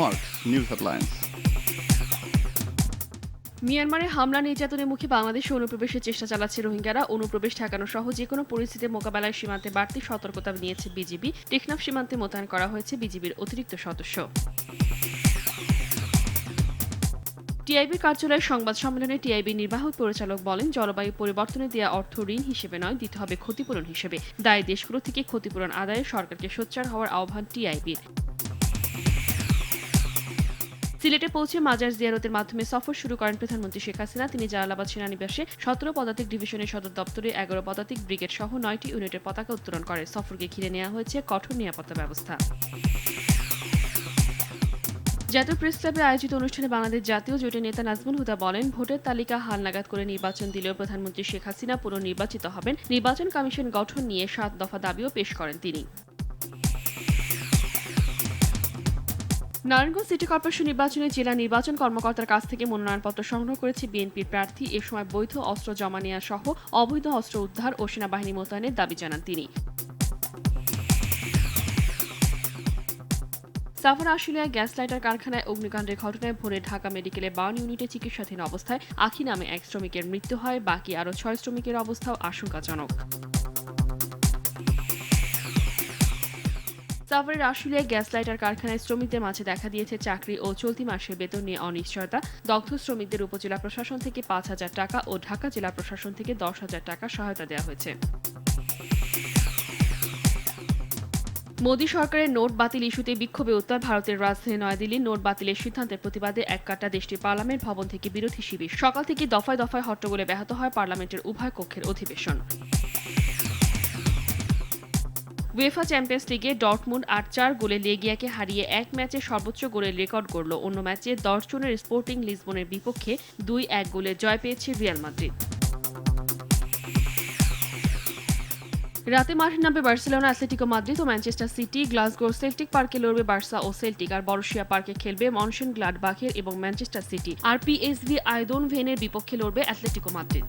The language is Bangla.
Marks News Headlines. মিয়ানমারে হামলা, নির্যাতনের মুখে বাংলাদেশে অনুপ্রবেশের চেষ্টা চালাচ্ছে রোহিঙ্গারা। অনুপ্রবেশ ঠেকানো সহ যে কোনো পরিস্থিতি মোকাবেলায় সীমান্তে বাড়তি সতর্কতা নিয়েছে বিজিবি। টেকনাফ সীমান্তে মোতায়েন করা হয়েছে বিজিবির অতিরিক্ত সদস্য। টিআইবির কার্যালয়ের সংবাদ সম্মেলনে টিআইবি নির্বাহক পরিচালক বলেন, জলবায়ু পরিবর্তনে দেওয়া অর্থ ঋণ হিসেবে নয়, দিতে হবে ক্ষতিপূরণ হিসেবে। দায়ী দেশগুলো থেকে ক্ষতিপূরণ আদায়ে সরকারকে সোচ্চার হওয়ার আহ্বান টিআইবির। সিলেটে পৌঁছে মাজার জিয়ারতের মাধ্যমে সফর শুরু করেন প্রধানমন্ত্রী শেখ হাসিনা। তিনি জালালাবাদ সেনানিবাসে সতেরো পদাতিক ডিভিশনের সদর দপ্তরে এগারো পদাতিক ব্রিগেড সহ নয়টি ইউনিটের পতাকা উত্তোলন করে। সফরকে ঘিরে নেওয়া হয়েছে কঠোর নিরাপত্তা ব্যবস্থা। জাতীয় প্রেস ক্লাবে আয়োজিত অনুষ্ঠানে বাংলাদেশ জাতীয় জোটের নেতা নাজমুল হুদা বলেন, ভোটের তালিকা হালনাগাদ করে নির্বাচন দিলেও প্রধানমন্ত্রী শেখ হাসিনা পুনর্নির্বাচিত হবেন। নির্বাচন কমিশন গঠন নিয়ে সাত দফা দাবিও পেশ করেন তিনি। নারায়ণগঞ্জ সিটি কর্পোরেশন নির্বাচনে জেলা নির্বাচন কর্মকর্তার কাছ থেকে মনোনয়নপত্র সংগ্রহ করেছে বিএনপির প্রার্থী। এ সময় বৈধ অস্ত্র জমা নেওয়া সহ অবৈধ অস্ত্র উদ্ধার ও সেনাবাহিনী মোতায়েনের দাবি জানান তিনি। সাফার আশুলিয়া গ্যাস লাইটার কারখানায় অগ্নিকাণ্ডের ঘটনায় ভোরে ঢাকা মেডিকেলে বার্ন ইউনিটে চিকিৎসাধীন অবস্থায় আখি নামে এক শ্রমিকের মৃত্যু হয়। বাকি আরও ছয় শ্রমিকের অবস্থাও আশঙ্কাজনক। সাভারের আশুলিয়া গ্যাস লাইটার কারখানায় শ্রমিকদের মাঝে দেখা দিয়েছে চাকরি ও চলতি মাসের বেতন নিয়ে অনিশ্চয়তা। দগ্ধ শ্রমিকদের উপজেলা প্রশাসন থেকে পাঁচ হাজার টাকা ও ঢাকা জেলা প্রশাসন থেকে দশ হাজার টাকা সহায়তা দেওয়া হয়েছে। মোদী সরকারের নোট বাতিল ইস্যুতে বিক্ষোভে উত্তর ভারতের রাজধানী নয়াদিল্লি নোট বাতিলের সিদ্ধান্তের প্রতিবাদে এক কাটা দেশটির পার্লামেন্ট ভবন থেকে বিরোধী শিবির। সকাল থেকে দফায় দফায় হট্টগোলে ব্যাহত হয় পার্লামেন্টের উভয় কক্ষের অধিবেশন। উয়েফা চ্যাম্পিয়ন্স লিগে ডটমুন্ড আট চার গোলে লেগিয়াকে হারিয়ে এক ম্যাচে সর্বোচ্চ গোলের রেকর্ড গড়ল। অন্য ম্যাচে দর্শনের স্পোর্টিং লিসবনের বিপক্ষে দুই এক গোলে জয় পেয়েছে রিয়াল মাদ্রিদ রাতে মাঠে নামবে বার্সেলোনা অ্যাথলেটিকো মাদ্রিদ ও ম্যানচেস্টার সিটি গ্লাসগো সেল্টিক পার্কে লড়বে বার্সা ও সেল্টিক আর বরশিয়া পার্কে খেলবে মনসেন গ্লাডবাখের এবং ম্যানচেস্টার সিটি আর পিএসভি আয়দন ভেনের বিপক্ষে লড়বে অ্যাথলেটিকো মাদ্রিদ